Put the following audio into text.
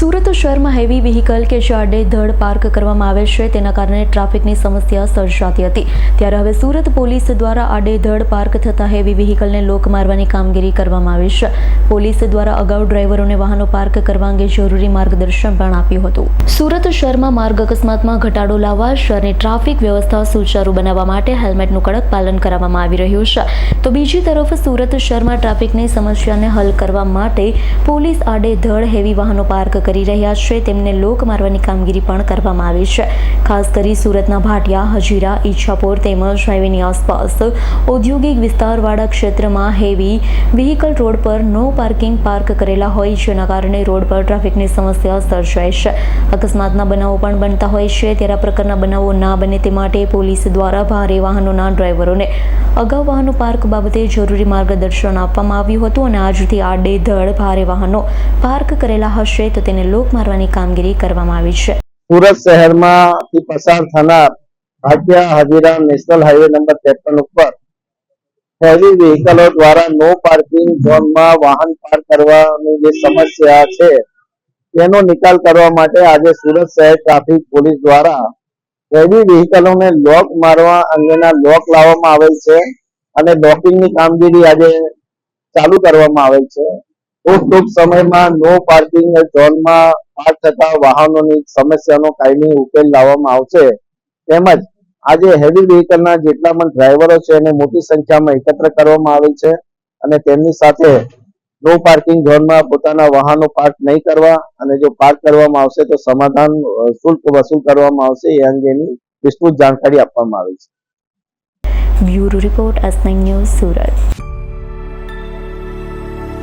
સુરત શહેરમાં heavy vehicle કે જે આડેધડ પાર્ક કરવામાં આવે છે, તેના કારણે ટ્રાફિકની સમસ્યા સર્જાતી હતી. ત્યારે હવે સુરત પોલીસ દ્વારા આડેધડ પાર્ક થતા હેવી વ્હીકલને લોક મારવાની કામગીરી કરવામાં આવી છે. પોલીસ દ્વારા અગાઉ ડ્રાઈવરોને વાહનો પાર્ક કરવા અંગે જરૂરી માર્ગદર્શન પણ આપ્યું હતું. સુરત શહેરમાં માર્ગ અકસ્માતમાં ઘટાડો લાવવા, શહેરની ટ્રાફિક વ્યવસ્થા સુચારુ બનાવવા માટે હેલ્મેટનું કડક પાલન કરવામાં આવી રહ્યું છે. તો બીજી તરફ સુરત શહેરમાં ટ્રાફિકની સમસ્યાને હલ કરવા માટે પોલીસ આડેધડ હેવી વાહનો પાર્ક કરી રહ્યા છે. તેમને લોક મારવાની કામગીરી પણ કરવામાં આવી છે. ખાસ કરી સુરતના ભાટિયા, હજીરા, ઈચ્છાપોર તેમજ હાઈવેની આસપાસ ઔદ્યોગિક વિસ્તારવાળા ક્ષેત્રમાં હેવી વ્હીકલ રોડ પર નો પાર્કિંગ પાર્ક કરેલા હોય, જેના કારણે રોડ પર ટ્રાફિકની સમસ્યા સર્જાય છે. અકસ્માતના બનાવો પણ બનતા હોય છે. ત્યારે આ પ્રકારના બનાવો ના બને તે માટે પોલીસ દ્વારા ભારે વાહનોના ડ્રાઈવરોને અગાઉ વાહનો પાર્ક બાબતે જરૂરી માર્ગદર્શન આપવામાં આવ્યું હતું અને આજથી આડેધડ ભારે વાહનો પાર્ક કરેલા હશે તો તેને લોક મારવાની કામગીરી કરવામાં આવી છે. સુરત શહેરમાંથી પસાર થનાર ભાગ્યા હાજીરા નેશનલ હાઈવે નંબર ત્રેપન ઉપર હેવી વ્હીકલો દ્વારા નો પાર્કિંગ ઝોનમાં વાહન પાર્ક કરવાની જે સમસ્યા છે, તેનો નિકાલ કરવા માટે આજે સુરત શહેર ટ્રાફિક પોલીસ દ્વારા હેવી વ્હીકલોને લોક મારવા અંગેના લોક લાવવામાં આવેલ છે અને લોકિંગની કામગીરી આજે ચાલુ કરવામાં આવેલ છે. ટૂંક સમયમાં નો પાર્કિંગ ઝોનમાં પાર્ક થતા વાહનોની સમસ્યાનો કાયમી ઉકેલ લાવવામાં આવશે. તેમજ આજે હેવી વ્હીકલના જેટલા પણ ડ્રાઈવરો છે એને મોટી સંખ્યામાં એકત્ર કરવામાં આવેલ છે અને તેમની સાથે નો પાર્કિંગ ઝોનમાં પોતાના વાહનો પાર્ક નહીં કરવા અને જો પાર્ક કરવામાં આવશે તો સમાધાન શુલ્ક વસૂલ કરવામાં આવશે એ અંગેની વિસ્તૃત જાણકારી આપવામાં આવી છે. Bureau report S news Surat.